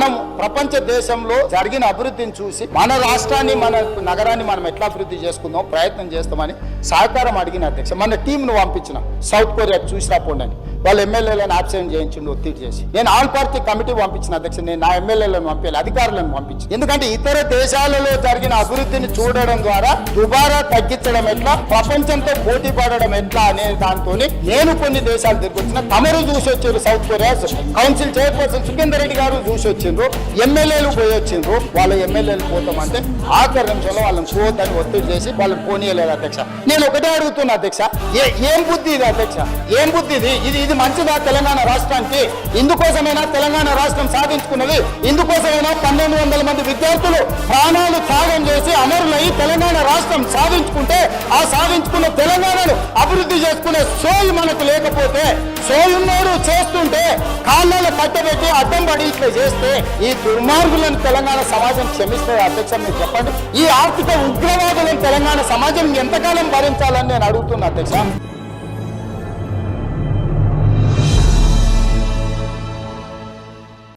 మనం ప్రపంచ దేశంలో జరిగిన అభివృద్ధిని చూసి మన రాష్ట్రాన్ని మన నగరాన్ని మనం ఎట్లా అభివృద్ధి చేసుకుందాం ప్రయత్నం చేస్తామని సహకారం అడిగిన అధ్యక్ష మన టీంను పంపించిన సౌత్ కొరియా చూసి రాపోండి వాళ్ళ ఎమ్మెల్యేలను అబ్సెంట్ చేయించిండు ఒత్తిడి చేసి. నేను ఆల్ పార్టీ కమిటీ పంపించిన అధ్యక్ష నేను నా ఎమ్మెల్యేలను పంపించాలి అధికారులను పంపించి ఎందుకంటే ఇతర దేశాలలో జరిగిన అభివృద్ధిని చూడడం ద్వారా దుబారా తగ్గించడం ఎట్లా ప్రపంచంతో పోటీ పడడం ఎట్లా అనే దాంతో నేను కొన్ని దేశాలు తిరిగొచ్చిన. తమరు చూసి వచ్చారు South Korea council chairperson Sukhender Reddy garu చూసి వచ్చిండ్రు ఎమ్మెల్యేలు పోయి వచ్చిండ్రు. వాళ్ళ ఎమ్మెల్యేలు పోతామంటే ఆఖరి నిమిషంలో వాళ్ళని పోతని ఒత్తిడి చేసి వాళ్ళని పోనీయలేదు అధ్యక్ష. నేను ఒకటే అడుగుతున్నా అధ్యక్ష ఏ ఏం బుద్ధి ఇది అధ్యక్ష? ఏం బుద్ధి ఇది ఇది ఇది మంచిదా తెలంగాణ రాష్ట్రానికి? ఇందుకోసమైనా తెలంగాణ రాష్ట్రం సాధించుకున్నది ఇందుకోసమైనా పన్నెండు వందల మంది విద్యార్థులు ప్రాణాలు త్యాగం చేసి అమరులై తెలంగాణ రాష్ట్రం సాధించుకుంటే ఆ సాధించుకున్న తెలంగాణను అభివృద్ధి చేసుకునే సోయి మనకు లేకపోతే సోయున్నోడు చేస్తుంటే కాళ్ళలో కట్టబెట్టి అడ్డం పడి ఇట్లా చేస్తే ఈ దుర్మార్గులను తెలంగాణ సమాజం క్షమిస్తే అధ్యక్ష మీరు చెప్పండి. ఈ ఆర్థిక ఉగ్రవాదులను తెలంగాణ సమాజం ఎంతకాలం భరించాలని నేను అడుగుతున్నా అధ్యక్ష?